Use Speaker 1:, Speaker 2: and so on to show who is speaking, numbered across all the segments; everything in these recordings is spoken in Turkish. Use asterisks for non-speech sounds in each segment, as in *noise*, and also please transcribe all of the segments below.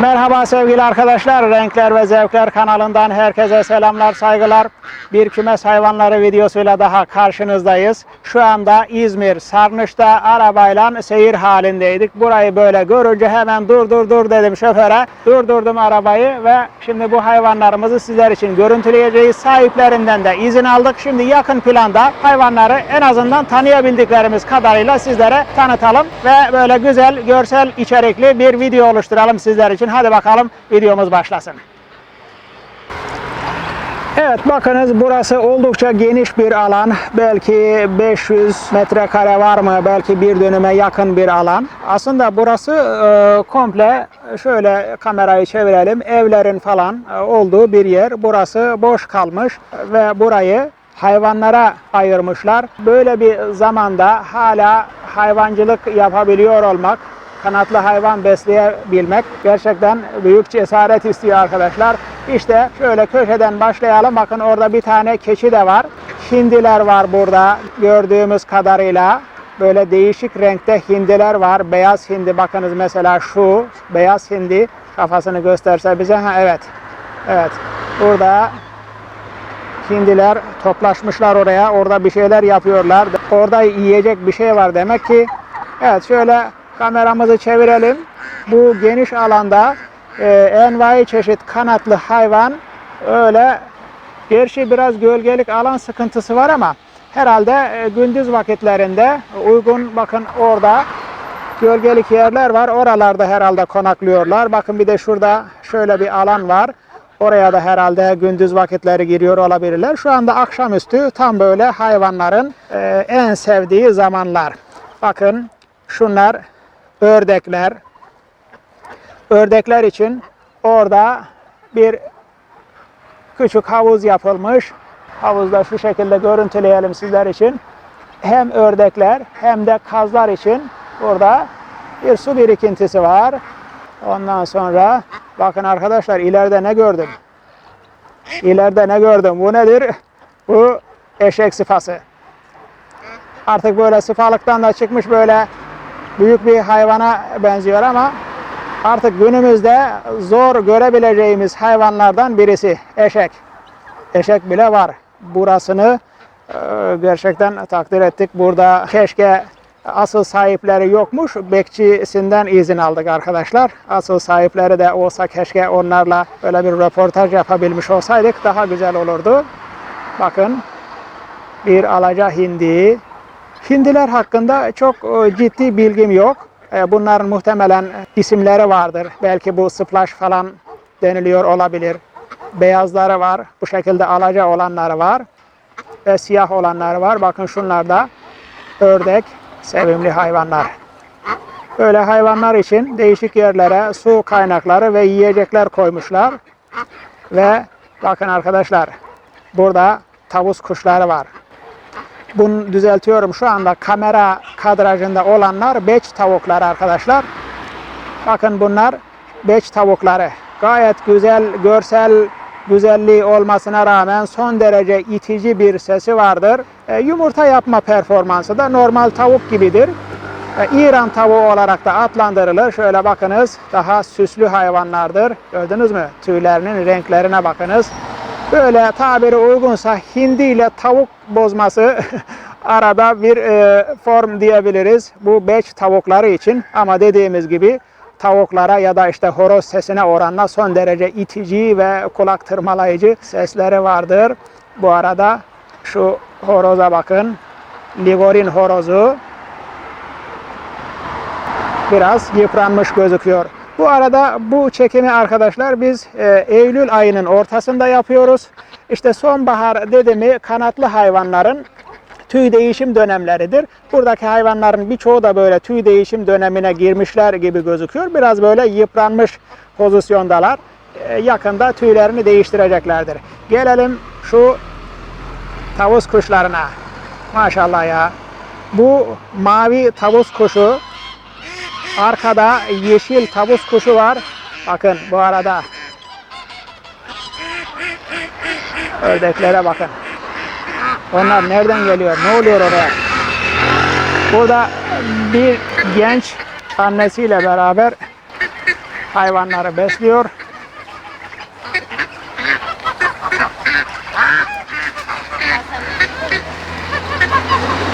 Speaker 1: Merhaba sevgili arkadaşlar. Renkler ve Zevkler kanalından herkese selamlar, saygılar. Bir kümes hayvanları videosuyla daha karşınızdayız. Şu anda İzmir Sarnıç'ta arabayla seyir halindeydik. Burayı böyle görünce hemen dur dur dur dedim şoföre. Durdurdum arabayı ve şimdi bu hayvanlarımızı sizler için görüntüleyeceğiz. Sahiplerinden de izin aldık. Şimdi yakın planda hayvanları en azından tanıyabildiklerimiz kadarıyla sizlere tanıtalım ve böyle güzel görsel içerikli bir video oluşturalım sizler için. Hadi bakalım videomuz başlasın. Evet bakınız burası oldukça geniş bir alan. Belki 500 metrekare var mı? Belki bir dönüme yakın bir alan. Aslında burası e, komple şöyle kamerayı çevirelim. Evlerin falan e, olduğu bir yer. Burası boş kalmış ve burayı hayvanlara ayırmışlar. Böyle bir zamanda hala hayvancılık yapabiliyor olmak kanatlı hayvan besleyebilmek gerçekten büyük cesaret istiyor arkadaşlar. İşte şöyle köşeden başlayalım. Bakın orada bir tane keçi de var. Hindiler var burada gördüğümüz kadarıyla. Böyle değişik renkte hindiler var. Beyaz hindi bakınız mesela şu beyaz hindi kafasını gösterse bize. Ha, evet. Evet. Burada hindiler toplaşmışlar oraya. Orada bir şeyler yapıyorlar. Orada yiyecek bir şey var demek ki. Evet şöyle kameramızı çevirelim. Bu geniş alanda e, envai çeşit kanatlı hayvan öyle gerçi biraz gölgelik alan sıkıntısı var ama herhalde e, gündüz vakitlerinde uygun bakın orada gölgelik yerler var. Oralarda herhalde konaklıyorlar. Bakın bir de şurada şöyle bir alan var. Oraya da herhalde gündüz vakitleri giriyor olabilirler. Şu anda akşamüstü tam böyle hayvanların e, en sevdiği zamanlar. Bakın şunlar ördekler. Ördekler için orada bir küçük havuz yapılmış. Havuzda şu şekilde görüntüleyelim sizler için. Hem ördekler hem de kazlar için burada bir su birikintisi var. Ondan sonra bakın arkadaşlar ileride ne gördüm? İleride ne gördüm? Bu nedir? Bu eşek sıfası. Artık böyle sıfalıktan da çıkmış böyle büyük bir hayvana benziyor ama artık günümüzde zor görebileceğimiz hayvanlardan birisi eşek. Eşek bile var. Burasını e, gerçekten takdir ettik. Burada keşke asıl sahipleri yokmuş. Bekçisinden izin aldık arkadaşlar. Asıl sahipleri de olsa keşke onlarla böyle bir röportaj yapabilmiş olsaydık daha güzel olurdu. Bakın bir alaca hindi, Hindiler hakkında çok e, ciddi bilgim yok. E, Bunların muhtemelen isimleri vardır. Belki bu splash falan deniliyor olabilir. Beyazları var. Bu şekilde alaca olanları var. Ve siyah olanları var. Bakın şunlar da ördek, sevimli hayvanlar. Böyle hayvanlar için değişik yerlere su kaynakları ve yiyecekler koymuşlar. Ve bakın arkadaşlar burada tavus kuşları var bunu düzeltiyorum. Şu anda kamera kadrajında olanlar beç tavukları arkadaşlar. Bakın bunlar beç tavukları. Gayet güzel görsel güzelliği olmasına rağmen son derece itici bir sesi vardır. E, yumurta yapma performansı da normal tavuk gibidir. E, İran tavuğu olarak da adlandırılır. Şöyle bakınız daha süslü hayvanlardır. Gördünüz mü? Tüylerinin renklerine bakınız böyle tabiri uygunsa hindi ile tavuk bozması *laughs* arada bir e, form diyebiliriz. Bu beç tavukları için ama dediğimiz gibi tavuklara ya da işte horoz sesine oranla son derece itici ve kulak tırmalayıcı sesleri vardır. Bu arada şu horoza bakın. Ligorin horozu biraz yıpranmış gözüküyor. Bu arada bu çekimi arkadaşlar biz e, Eylül ayının ortasında yapıyoruz. İşte sonbahar dedi mi kanatlı hayvanların tüy değişim dönemleridir. Buradaki hayvanların birçoğu da böyle tüy değişim dönemine girmişler gibi gözüküyor. Biraz böyle yıpranmış pozisyondalar. E, yakında tüylerini değiştireceklerdir. Gelelim şu tavus kuşlarına. Maşallah ya. Bu mavi tavus kuşu Arkada yeşil tavus kuşu var. Bakın bu arada. Ördeklere bakın. Onlar nereden geliyor? Ne oluyor oraya? Burada bir genç annesiyle beraber hayvanları besliyor.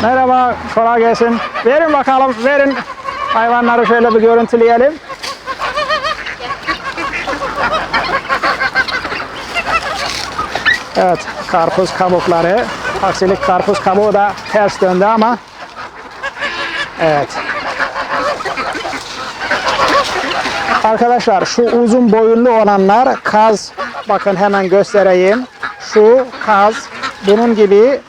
Speaker 1: Merhaba, kolay gelsin. Verin bakalım, verin. Hayvanları şöyle bir görüntüleyelim. Evet, karpuz kabukları. Aksilik karpuz kabuğu da ters döndü ama Evet. Arkadaşlar şu uzun boyunlu olanlar kaz. Bakın hemen göstereyim. Şu kaz. Bunun gibi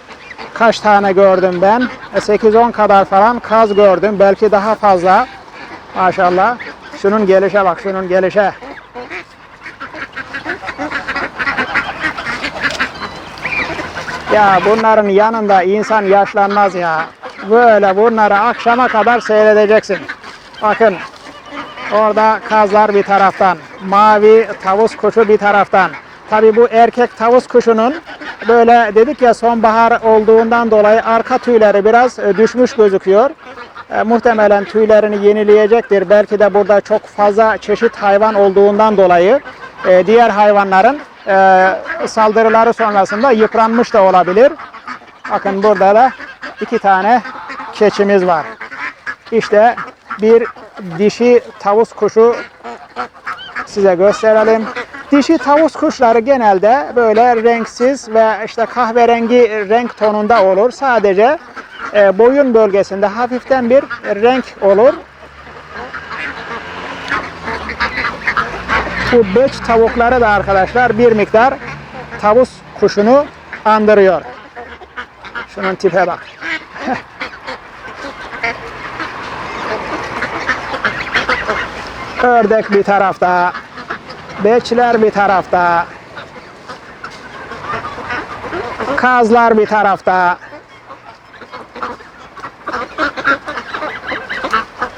Speaker 1: kaç tane gördüm ben? E, 8-10 kadar falan kaz gördüm. Belki daha fazla. Maşallah. Şunun gelişe bak, şunun gelişe. Ya bunların yanında insan yaşlanmaz ya. Böyle bunları akşama kadar seyredeceksin. Bakın orada kazlar bir taraftan, mavi tavus kuşu bir taraftan. Tabi bu erkek tavus kuşunun böyle dedik ya sonbahar olduğundan dolayı arka tüyleri biraz e, düşmüş gözüküyor. E, muhtemelen tüylerini yenileyecektir. Belki de burada çok fazla çeşit hayvan olduğundan dolayı e, diğer hayvanların e, saldırıları sonrasında yıpranmış da olabilir. Bakın burada da iki tane keçimiz var. İşte bir dişi tavus kuşu size gösterelim. Dişi tavus kuşları genelde böyle renksiz ve işte kahverengi renk tonunda olur. Sadece e, boyun bölgesinde hafiften bir renk olur. Bu beç tavukları da arkadaşlar bir miktar tavus kuşunu andırıyor. Şunun tipe bak. *laughs* Ördek bir tarafta, beçler bir tarafta, kazlar bir tarafta.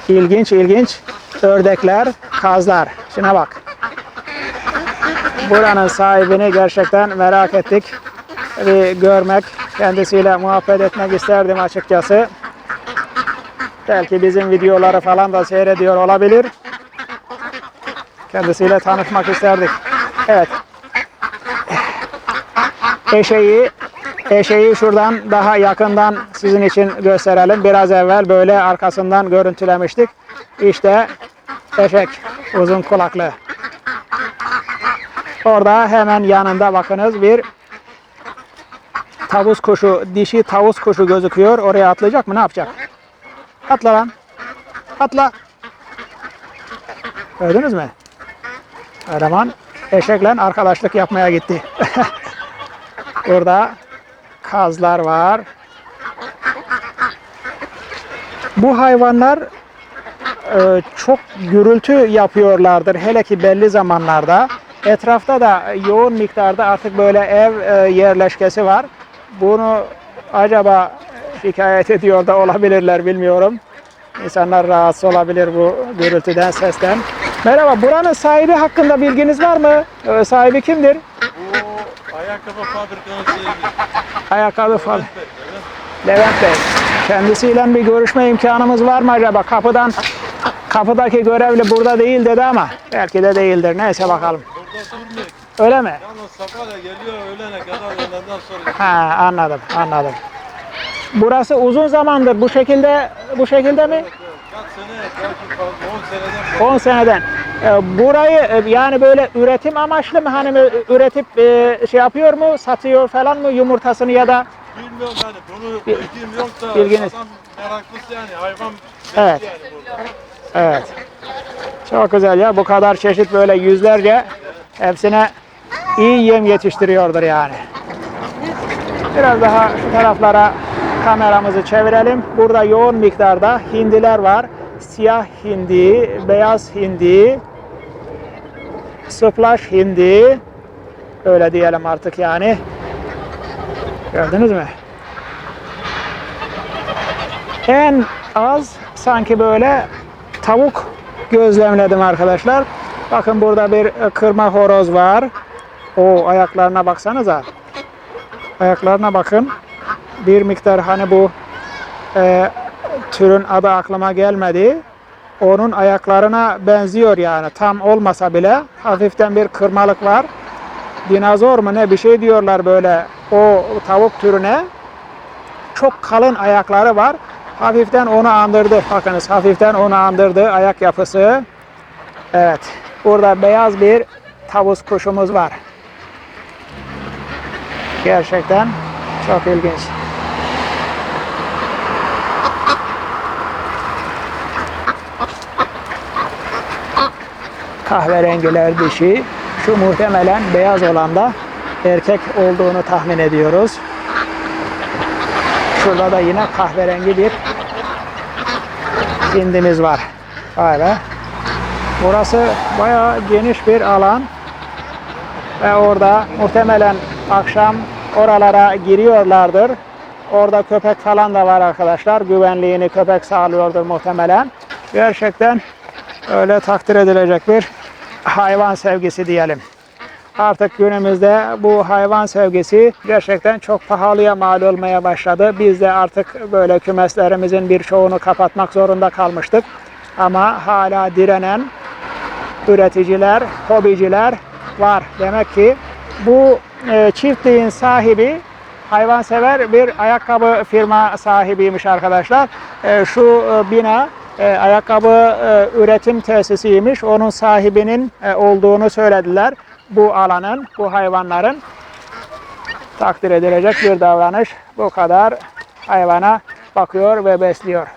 Speaker 1: İlginç ilginç ördekler, kazlar. Şuna bak. Buranın sahibini gerçekten merak ettik. Bir görmek, kendisiyle muhabbet etmek isterdim açıkçası. Belki bizim videoları falan da seyrediyor olabilir. Kendisiyle tanışmak isterdik. Evet. Eşeği eşeği şuradan daha yakından sizin için gösterelim. Biraz evvel böyle arkasından görüntülemiştik. İşte eşek uzun kulaklı. Orada hemen yanında bakınız bir tavus kuşu, dişi tavus kuşu gözüküyor. Oraya atlayacak mı? Ne yapacak? Atla lan. Atla. Gördünüz mü? Kahraman eşekle arkadaşlık yapmaya gitti. *laughs* Burada kazlar var. Bu hayvanlar e, çok gürültü yapıyorlardır. Hele ki belli zamanlarda. Etrafta da yoğun miktarda artık böyle ev e, yerleşkesi var. Bunu acaba şikayet ediyor da olabilirler bilmiyorum. İnsanlar rahatsız olabilir bu gürültüden, sesten. Merhaba, buranın sahibi hakkında bilginiz var mı? Ee, sahibi kimdir?
Speaker 2: Bu ayakkabı fabrikanın sahibi.
Speaker 1: Ayakkabı falan. Levent Bey. Kendisiyle bir görüşme imkanımız var mı acaba? Kapıdan kapıdaki görevli burada değil dedi ama belki de değildir. Neyse bakalım.
Speaker 2: Burada durmuyor.
Speaker 1: Öyle mi?
Speaker 2: Yalnız sabah geliyor öğlene kadar öğlenden sonra.
Speaker 1: Ha anladım, anladım. Burası uzun zamandır bu şekilde bu şekilde mi?
Speaker 2: Kaç sene belki fazla 10 seneden
Speaker 1: 10 seneden. Ee, Burayı e, yani böyle üretim amaçlı mı hani üretip e, şey yapıyor mu, satıyor falan mı yumurtasını ya da
Speaker 2: bilmiyorum yani bunu bilgim yok da
Speaker 1: Bilginiz.
Speaker 2: meraklısı yani hayvan
Speaker 1: Evet.
Speaker 2: evet. yani burada.
Speaker 1: Evet. Çok güzel ya. Bu kadar çeşit böyle yüzlerce hepsine iyi yem yetiştiriyordur yani. Biraz daha şu taraflara kameramızı çevirelim. Burada yoğun miktarda hindiler var. Siyah hindi, beyaz hindi, splash hindi. Öyle diyelim artık yani. Gördünüz mü? En az sanki böyle tavuk gözlemledim arkadaşlar. Bakın burada bir kırma horoz var. O ayaklarına baksanıza. Ayaklarına bakın. Bir miktar hani bu e, türün adı aklıma gelmedi. onun ayaklarına benziyor yani tam olmasa bile hafiften bir kırmalık var. Dinozor mu ne bir şey diyorlar böyle o tavuk türüne. Çok kalın ayakları var. Hafiften onu andırdı. Bakınız hafiften onu andırdı ayak yapısı. Evet. Burada beyaz bir tavus kuşumuz var. Gerçekten çok ilginç. Kahverengiler dişi. Şu muhtemelen beyaz olan da erkek olduğunu tahmin ediyoruz. Şurada da yine kahverengi bir hindimiz var. Be. Burası bayağı geniş bir alan. Ve orada muhtemelen akşam oralara giriyorlardır. Orada köpek falan da var arkadaşlar. Güvenliğini köpek sağlıyordur muhtemelen. Gerçekten öyle takdir edilecek bir hayvan sevgisi diyelim. Artık günümüzde bu hayvan sevgisi gerçekten çok pahalıya mal olmaya başladı. Biz de artık böyle kümeslerimizin birçoğunu kapatmak zorunda kalmıştık. Ama hala direnen üreticiler, hobiciler var. Demek ki bu e, çiftliğin sahibi hayvansever bir ayakkabı firma sahibiymiş arkadaşlar. E, şu e, bina e, ayakkabı e, üretim tesisiymiş. Onun sahibinin e, olduğunu söylediler. Bu alanın, bu hayvanların takdir edilecek bir davranış. Bu kadar hayvana bakıyor ve besliyor.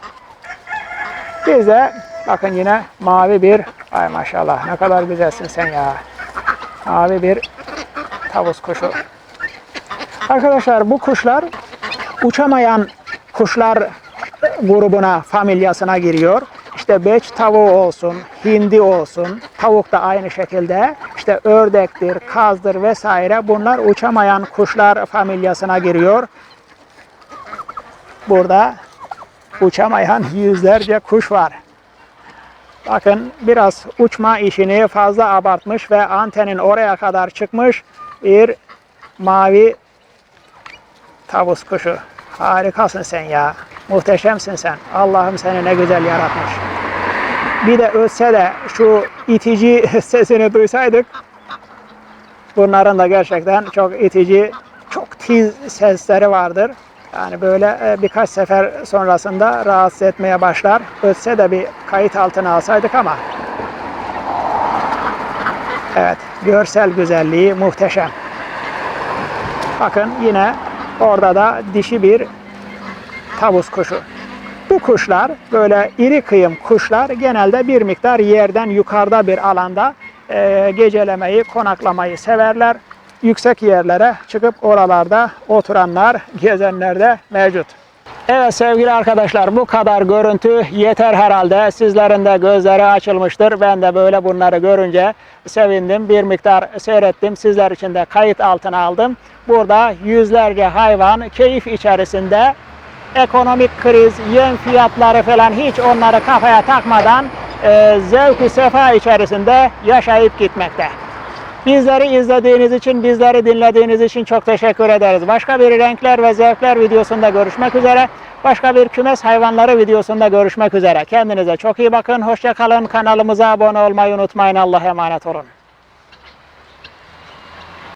Speaker 1: Biz de bakın yine mavi bir ay maşallah ne kadar güzelsin sen ya. Mavi bir tavus kuşu. Arkadaşlar bu kuşlar uçamayan kuşlar grubuna, familyasına giriyor. İşte beç tavuğu olsun, hindi olsun, tavuk da aynı şekilde, işte ördektir, kazdır vesaire bunlar uçamayan kuşlar familyasına giriyor. Burada uçamayan *laughs* yüzlerce kuş var. Bakın biraz uçma işini fazla abartmış ve antenin oraya kadar çıkmış bir mavi tavus kuşu. Harikasın sen ya. Muhteşemsin sen. Allah'ım seni ne güzel yaratmış. Bir de ötse de şu itici *laughs* sesini duysaydık bunların da gerçekten çok itici, çok tiz sesleri vardır. Yani böyle e, birkaç sefer sonrasında rahatsız etmeye başlar. Ötse de bir kayıt altına alsaydık ama Evet, görsel güzelliği muhteşem. Bakın yine orada da dişi bir tavus kuşu. Bu kuşlar böyle iri kıyım kuşlar genelde bir miktar yerden yukarıda bir alanda e, gecelemeyi, konaklamayı severler. Yüksek yerlere çıkıp oralarda oturanlar, gezenler de mevcut. Evet sevgili arkadaşlar bu kadar görüntü yeter herhalde. Sizlerin de gözleri açılmıştır. Ben de böyle bunları görünce sevindim. Bir miktar seyrettim. Sizler için de kayıt altına aldım. Burada yüzlerce hayvan keyif içerisinde ekonomik kriz, yem fiyatları falan hiç onları kafaya takmadan e, zevk-i sefa içerisinde yaşayıp gitmekte. Bizleri izlediğiniz için, bizleri dinlediğiniz için çok teşekkür ederiz. Başka bir renkler ve zevkler videosunda görüşmek üzere. Başka bir kümes hayvanları videosunda görüşmek üzere. Kendinize çok iyi bakın. Hoşça kalın. Kanalımıza abone olmayı unutmayın. Allah'a emanet olun.